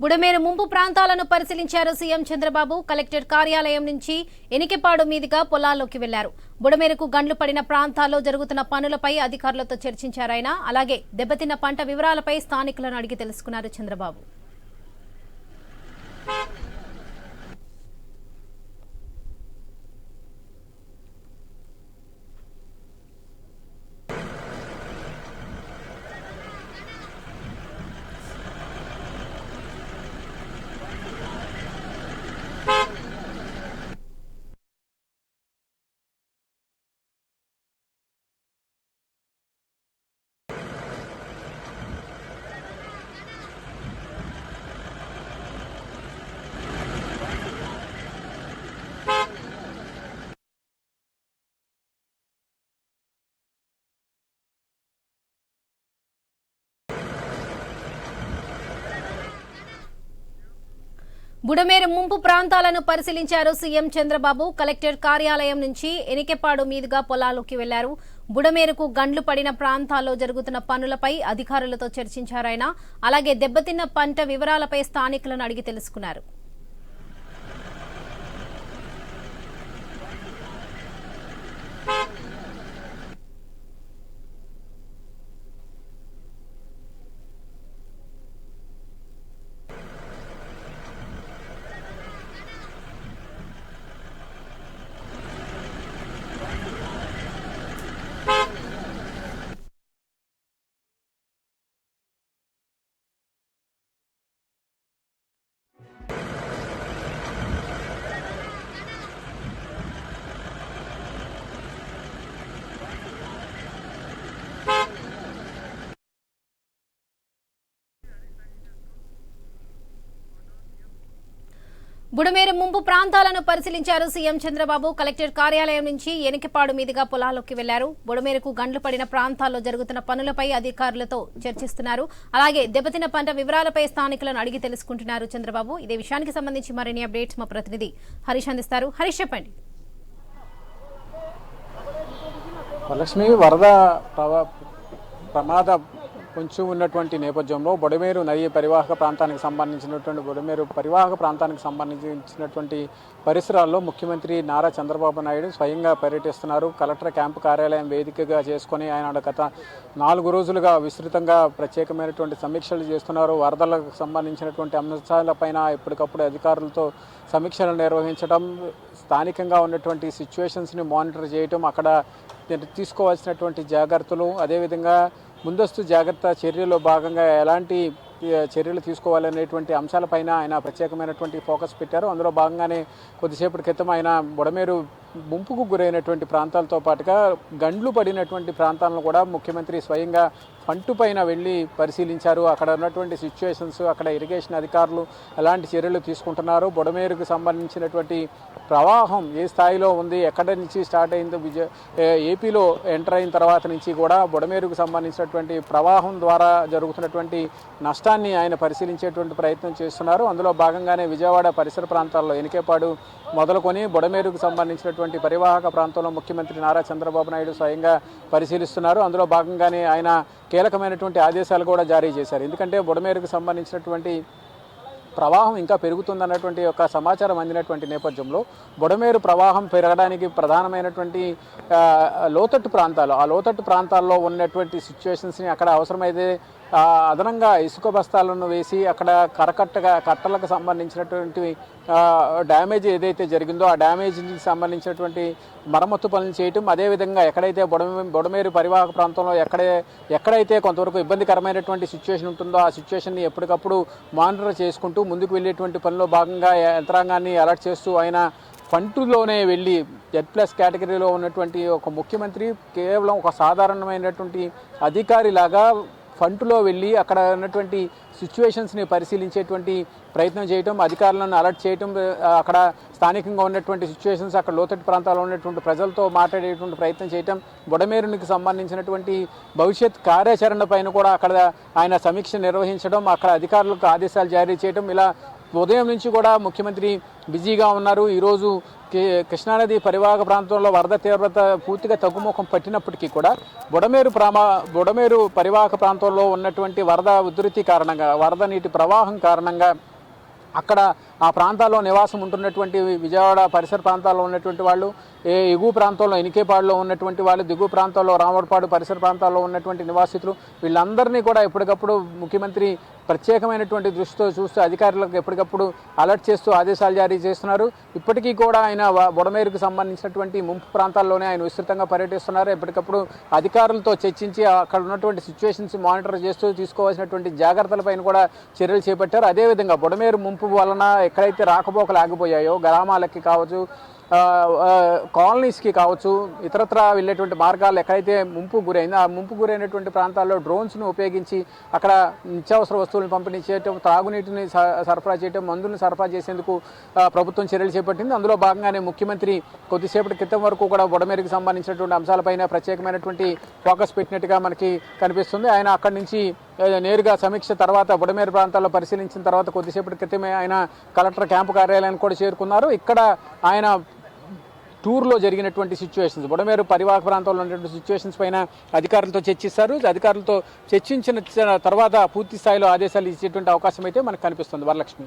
బుడమేరు ముంపు ప్రాంతాలను పరిశీలించారు సీఎం చంద్రబాబు. కలెక్టర్ కార్యాలయం నుంచి ఎనికెపాడు మీదుగా పొలాల్లోకి వెళ్ళారు. బుడమేరుకు గండ్లు పడిన ప్రాంతాల్లో జరుగుతున్న పనులపై అధికారులతో చర్చించారు ఆయన. అలాగే దెబ్బతిన్న పంట వివరాలపై స్థానికులను అడిగి తెలుసుకున్నారు చంద్రబాబు. బుడమేరు ముంపు ప్రాంతాలను పరిశీలించారు సీఎం చంద్రబాబు. కలెక్టర్ కార్యాలయం నుంచి ఎనికెపాడు మీదుగా పొలాల్లోకి వెళ్ళారు. బుడమేరుకు గండ్లు పడిన ప్రాంతాల్లో జరుగుతున్న పనులపై అధికారులతో చర్చించారు ఆయన. అలాగే దెబ్బతిన్న పంట వివరాలపై స్థానికులను అడిగి తెలుసుకున్నారు. బుడమేరు ముంపు ప్రాంతాలను పరిశీలించారు సీఎం చంద్రబాబు. కలెక్టర్ కార్యాలయం నుంచి ఎనికిపాడు మీదుగా పొలాల్లోకి వెళ్ళారు. బుడమేరుకు గండ్లు పడిన ప్రాంతాల్లో జరుగుతున్న పనులపై అధికారులతో చర్చిస్తున్నారు. అలాగే దెబ్బతిన పంట వివరాలపై స్థానికులను అడిగి తెలుసుకుంటున్నారు చంద్రబాబు. ఇదే విషయానికి సంబంధించి మరిన్ని అప్డేట్స్ మా ప్రతినిధి హరీష్ అందిస్తారు. హరీష్ చెప్పండి. వరద ప్రమాద కొంచెం ఉన్నటువంటి నేపథ్యంలో బొడమేరు నదీ పరివాహక ప్రాంతానికి సంబంధించినటువంటి బొడమేరు పరివాహక ప్రాంతానికి సంబంధించినటువంటి పరిసరాల్లో ముఖ్యమంత్రి నారా చంద్రబాబు నాయుడు స్వయంగా పర్యటిస్తున్నారు. కలెక్టర్ క్యాంపు కార్యాలయం వేదికగా చేసుకొని ఆయన గత నాలుగు రోజులుగా విస్తృతంగా ప్రత్యేకమైనటువంటి సమీక్షలు చేస్తున్నారు. వరదలకు సంబంధించినటువంటి అంశాలపైన ఎప్పటికప్పుడు అధికారులతో సమీక్షలు నిర్వహించడం స్థానికంగా ఉన్నటువంటి సిచ్యువేషన్స్ని మానిటర్ చేయటం అక్కడ తీసుకోవాల్సినటువంటి జాగ్రత్తలు అదేవిధంగా ముందస్తు జాగ్రత్త చర్యలో భాగంగా ఎలాంటి చర్యలు తీసుకోవాలనేటువంటి అంశాలపైన ఆయన ప్రత్యేకమైనటువంటి ఫోకస్ పెట్టారు. అందులో భాగంగానే కొద్దిసేపటి క్రితం ఆయన బుడమేరు ముంపుకు గురైనటువంటి ప్రాంతాలతో పాటుగా గండ్లు పడినటువంటి ప్రాంతాలను కూడా ముఖ్యమంత్రి స్వయంగా పంటు పైన వెళ్ళి పరిశీలించారు. అక్కడ ఉన్నటువంటి సిచ్యువేషన్స్ అక్కడ ఇరిగేషన్ అధికారులు ఎలాంటి చర్యలు తీసుకుంటున్నారు? బుడమేరుకు సంబంధించినటువంటి ప్రవాహం ఏ స్థాయిలో ఉంది? ఎక్కడ నుంచి స్టార్ట్ అయిందో విజయ ఏపీలో ఎంటర్ అయిన తర్వాత నుంచి కూడా బుడమేరుకు సంబంధించినటువంటి ప్రవాహం ద్వారా జరుగుతున్నటువంటి నష్టాన్ని ఆయన పరిశీలించేటువంటి ప్రయత్నం చేస్తున్నారు. అందులో భాగంగానే విజయవాడ పరిసర ప్రాంతాల్లో ఎనికేపాడు మొదలుకొని బుడమేరుకు సంబంధించినటువంటి పరివాహక ప్రాంతంలో ముఖ్యమంత్రి నారా చంద్రబాబు నాయుడు స్వయంగా పరిశీలిస్తున్నారు. అందులో భాగంగానే ఆయన కీలకమైనటువంటి ఆదేశాలు కూడా జారీ చేశారు. ఎందుకంటే బుడమేరుకు సంబంధించినటువంటి ప్రవాహం ఇంకా పెరుగుతుందన్నటువంటి ఒక సమాచారం అందినటువంటి నేపథ్యంలో బుడమేరు ప్రవాహం పెరగడానికి ప్రధానమైనటువంటి లోతట్టు ప్రాంతాలు ఆ లోతట్టు ప్రాంతాల్లో ఉన్నటువంటి సిచ్యువేషన్స్ని అక్కడ అవసరమైతే అదనంగా ఇసుక బస్తాలను వేసి అక్కడ కరకట్టగా కట్టలకు సంబంధించినటువంటి డ్యామేజ్ ఏదైతే జరిగిందో ఆ డ్యామేజ్కి సంబంధించినటువంటి మరమ్మత్తు పనులు చేయటం అదేవిధంగా ఎక్కడైతే బుడమే బుడమేరు పరివాహక ప్రాంతంలో ఎక్కడే ఎక్కడైతే కొంతవరకు ఇబ్బందికరమైనటువంటి సిచ్యువేషన్ ఉంటుందో ఆ సిచ్యువేషన్ని ఎప్పటికప్పుడు మానిటర్ చేసుకుంటూ ముందుకు వెళ్ళేటువంటి పనిలో భాగంగా యంత్రాంగాన్ని అలర్ట్ చేస్తూ ఆయన ఫంటులోనే వెళ్ళి జెడ్ ప్లస్ కేటగిరీలో ఉన్నటువంటి ఒక ముఖ్యమంత్రి కేవలం ఒక సాధారణమైనటువంటి అధికారిలాగా ఫంట్లో వెళ్ళి అక్కడ ఉన్నటువంటి సిచ్యువేషన్స్ని పరిశీలించేటువంటి ప్రయత్నం చేయటం అధికారులను అలర్ట్ చేయటం అక్కడ స్థానికంగా ఉన్నటువంటి సిచ్యువేషన్స్ అక్కడ లోతట్టు ప్రాంతాల్లో ఉన్నటువంటి ప్రజలతో మాట్లాడేటువంటి ప్రయత్నం చేయటం బుడమేరునికి సంబంధించినటువంటి భవిష్యత్ కార్యాచరణ పైన కూడా అక్కడ ఆయన సమీక్ష నిర్వహించడం అక్కడ అధికారులకు ఆదేశాలు జారీ చేయడం ఇలా ఉదయం నుంచి కూడా ముఖ్యమంత్రి బిజీగా ఉన్నారు. ఈరోజు కే- కృష్ణానది పరివాహక ప్రాంతంలో వరద తీవ్రత పూర్తిగా తగ్గుముఖం పట్టినప్పటికీ కూడా బుడమేరు ప్రమా బుడమేరు పరివాహక ప్రాంతంలో ఉన్నటువంటి వరద ఉధృతి కారణంగా వరద నీటి ప్రవాహం కారణంగా అక్కడ ఆ ప్రాంతాల్లో నివాసం ఉంటున్నటువంటి విజయవాడ పరిసర ప్రాంతాల్లో ఉన్నటువంటి వాళ్ళు ఏ ఎగువ ప్రాంతంలో ఎనికేపాడులో ఉన్నటువంటి వాళ్ళు దిగువ ప్రాంతాల్లో రామడపాడు పరిసర ప్రాంతాల్లో ఉన్నటువంటి నివాసితులు వీళ్ళందరినీ కూడా ఎప్పటికప్పుడు ముఖ్యమంత్రి ప్రత్యేకమైనటువంటి దృష్టితో చూస్తూ అధికారులకు ఎప్పటికప్పుడు అలర్ట్ చేస్తూ ఆదేశాలు జారీ చేస్తున్నారు. ఇప్పటికీ కూడా ఆయన వ- బుడమేరుకు సంబంధించినటువంటి ముంపు ప్రాంతాల్లోనే ఆయన విస్తృతంగా పర్యటిస్తున్నారు. ఎప్పటికప్పుడు అధికారులతో చర్చించి అక్కడ ఉన్నటువంటి సిచ్యువేషన్స్ మానిటర్ చేస్తూ తీసుకోవాల్సినటువంటి జాగ్రత్తలపైన కూడా చర్యలు చేపట్టారు. అదేవిధంగా బుడమేరు ముంపు వలన ఎక్కడైతే రాకపోకలు ఆగిపోయాయో గ్రామాలకి కావచ్చు కాలనీస్కి కావచ్చు ఇతరత్ర వెళ్ళేటువంటి మార్గాలు ఎక్కడైతే ముంపు గురైందో ఆ ముంపు గురైనటువంటి ప్రాంతాల్లో డ్రోన్స్ను ఉపయోగించి అక్కడ నిత్యావసర వస్తువులను పంపిణీ చేయటం త్రాగునీటిని స- సరఫరా చేయటం మందులను సరఫరా చేసేందుకు ప్రభుత్వం చర్యలు చేపట్టింది. అందులో భాగంగానే ముఖ్యమంత్రి కొద్దిసేపటి క్రితం వరకు కూడా బుడమేరుకు సంబంధించినటువంటి అంశాలపైన ప్రత్యేకమైనటువంటి ఫోకస్ పెట్టినట్టుగా మనకి కనిపిస్తుంది. ఆయన అక్కడి నుంచి నేరుగా సమీక్ష తర్వాత బుడమేరు ప్రాంతాల్లో పరిశీలించిన తర్వాత కొద్దిసేపటి క్రితమే ఆయన కలెక్టర్ క్యాంపు కార్యాలయానికి కూడా చేరుకున్నారు. ఇక్కడ ఆయన టూర్లో జరిగినటువంటి సిచ్యువేషన్స్ బుడమేరు పరివాహక ప్రాంతంలో ఉన్నటువంటి సిచ్యువేషన్స్ పైన అధికారులతో చర్చిస్తారు. అధికారులతో చర్చించిన తర్వాత పూర్తి స్థాయిలో ఆదేశాలు ఇచ్చేటువంటి అవకాశం అయితే మనకు కనిపిస్తుంది. వరలక్ష్మి.